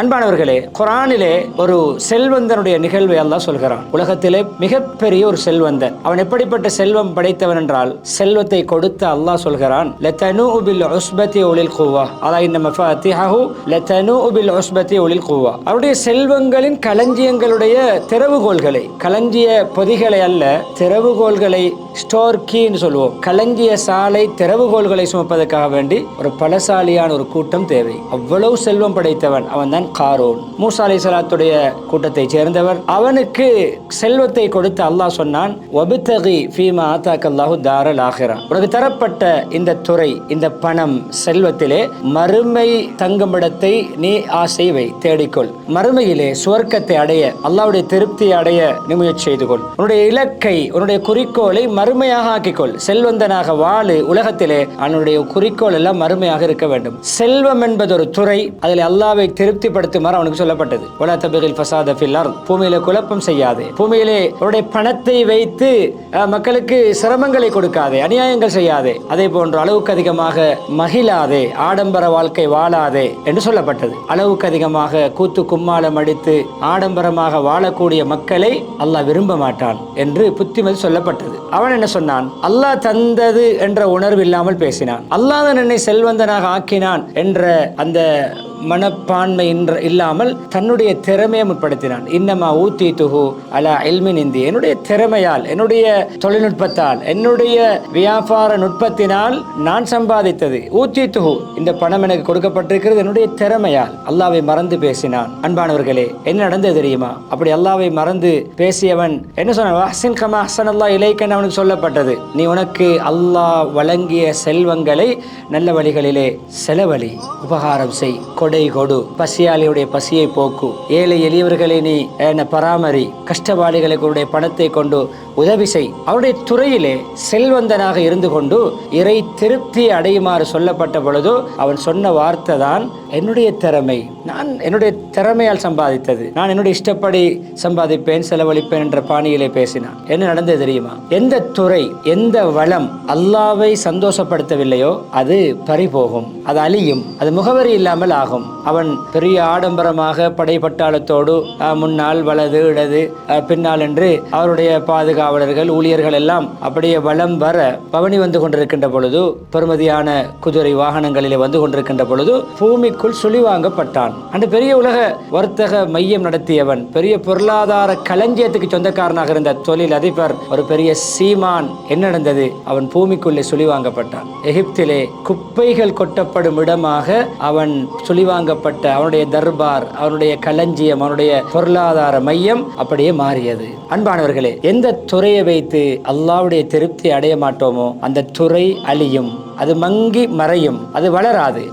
அன்பானவர்களே குரானிலே ஒரு செல்வந்தனுடைய நிகழ்வை எல்லாம் சொல்கிறான். உலகத்திலே மிகப்பெரிய ஒரு செல்வந்தன். அவன் எப்படிப்பட்ட செல்வம் படைத்தவன் என்றால் செல்வத்தை கொடுத்த அல்லாஹ் சொல்கிறான் இந்த அவருடைய செல்வங்களின் களஞ்சியங்களுடைய திறவுகோள்களை களஞ்சிய பொதிகளை அல்ல திறவுகோள்களை ஸ்டோர்கின்னு சொல்லுவோம். கலங்கிய சாலை திறவுகோள்களை சுமப்பதற்காக வேண்டி ஒரு பலசாலியான ஒரு கூட்டம் தேவை. அவ்வளவு செல்வம் படைத்தவன் அவன் தான் காரோன். மூசா அலை சலாத்துடைய கூட்டத்தை சேர்ந்தவர். அவனுக்கு செல்வத்தை கொடுத்து அல்லாஹ் சொன்னான் ஒபித்தகி ஃபீமா ஆத்தாக் அல்லாஹு தாரல் ஆகிறா உனக்கு தரப்பட்ட இந்த துறை இந்த பணம் செல்வத்திலே மறுமை தங்குமிடத்தை நீ ஆசை வை தேடிக்கொள். மறுமையிலே சுவர்க்கத்தை அடைய அல்லாவுடைய திருப்தியை அடைய நீ செய்து கொள். உன்னுடைய இலக்கை உன்னுடைய குறிக்கோளை மறுமையாக ஆக்கிக்கொள். செல்வந்தனாக வாழு உலகத்திலே அவனுடைய குறிக்கோள் எல்லாம் மறுமையாக இருக்க வேண்டும். செல்வம் என்பது ஒரு துறை அதில் அல்லாவை திருப்திப்படுத்துமாறு அவனுக்கு சொல்லப்பட்டது. உலா தபிகில் ஃபசாத ஃபில் அர்த். குழப்பம் செய்யாதே. பூமியிலே அவருடைய பணத்தை வைத்து மக்களுக்கு சிரமங்களை கொடுக்காதே அநியாயங்கள் செய்யாதே. அதே போன்று அளவுக்கு அதிகமாக மகிழாதே ஆடம்பர வாழ்க்கை வாழாதே என்று சொல்லப்பட்டது. அளவுக்கு அதிகமாக கூத்து கும்மாளம் அடித்து ஆடம்பரமாக வாழக்கூடிய மக்களை அல்லாஹ் விரும்ப மாட்டான் என்று புத்திமதி சொல்லப்பட்டது. அவன் என்ன சொன்னான்? அல்லாஹ் தந்தது என்ற உணர்வு இல்லாமல் பேசினான். அல்லாஹ் என்னை செல்வந்தனாக ஆக்கினான் என்ற அந்த மனப்பான்மை என்ற இல்லாமல் தன்னுடைய திறமையை முற்படுத்தினான். இன்னமா ஊத்தி துகு அலா எல்மின் இந்தி என்னுடைய திறமையால் என்னுடைய தொழில்நுட்பத்தால் என்னுடைய வியாபார நுட்பத்தினால் நான் சம்பாதித்தது. ஊத்தி துகு இந்த பணம் எனக்கு கொடுக்கப்பட்டிருக்கிறது என்னுடைய திறமையால். அல்லாவை மறந்து பேசினான். அன்பானவர்களே என்ன நடந்தது தெரியுமா? அப்படி அல்லாவை மறந்து பேசியவன் என்ன சொன்னான்? அஹ்சின் கமா அஹ்சன் அல்லாஹ் இலைக்கன் அவனுக்கு சொல்லப்பட்டது. நீ உனக்கு அல்லாஹ் வழங்கிய செல்வங்களை நல்ல வழிகளிலே செலவழி உபகாரம் செய் கொடை கொடு. பசியாளியுடைய பசியை போக்கு. ஏழை எளியவர்களை நீ என்ன பராமரி. கஷ்டவாளிகளுடைய பணத்தை கொண்டு உதவி செய். அவருடைய துறையிலே செல்வந்தனாக இருந்து கொண்டு இறை திருப்தி அடையுமாறு சொல்லப்பட்ட பொழுது அவன் சொன்ன வார்த்தை தான் என்னுடைய திறமை நான் என்னுடைய திறமையால் சம்பாதித்தது. நான் என்னுடைய இஷ்டப்படி சம்பாதிப்பேன் செலவழிப்பேன் என்ற பாணியிலே பேசினான். என்ன நடந்தது தெரியுமா? எந்த துறை எந்த வளம் அல்லாவை சந்தோஷப்படுத்தவில்லையோ அது பறிபோகும் அது அழியும் அது முகவரி இல்லாமல் ஆகும். அவன் பெரிய ஆடம்பரமாக படைப்பட்டாளத்தோடு முன்னால் வலது இடது பின்னால் என்று அவருடைய பாதுகாவலர்கள் ஊழியர்கள் எல்லாம் அப்படியே வளம் வர பவனி வந்து கொண்டிருக்கின்ற பொழுது பெருமதியான குதிரை வாகனங்களிலே வந்து கொண்டிருக்கின்ற பொழுது பூமிக்குள் சுழிவாங்கப்பட்டான். அந்த பெரிய உலக வர்த்தக மையம் நடத்தியவன் பெரிய பொருளாதார களஞ்சியத்துக்கு சொந்தக்காரனாக இருந்த தொழில் அதிபர் ஒரு பெரிய சீமான். என்ன நடந்தது? அவன் பூமிக்குள்ளே சுழிவாங்கப்பட்டான். எகிப்திலே குப்பைகள் கொட்டப்படும் இடமாக அவன் சுழிவாங்கப்பட்ட அவனுடைய தர்பார் அவனுடைய களஞ்சியம் அவனுடைய பொருளாதார மையம் அப்படியே மாறியது. அன்பானவர்களே எந்த துறையை வைத்து அல்லாவுடைய திருப்தி அடைய மாட்டோமோ அந்த துறை அழியும். அது மங்கி மறையும். அது வளராது.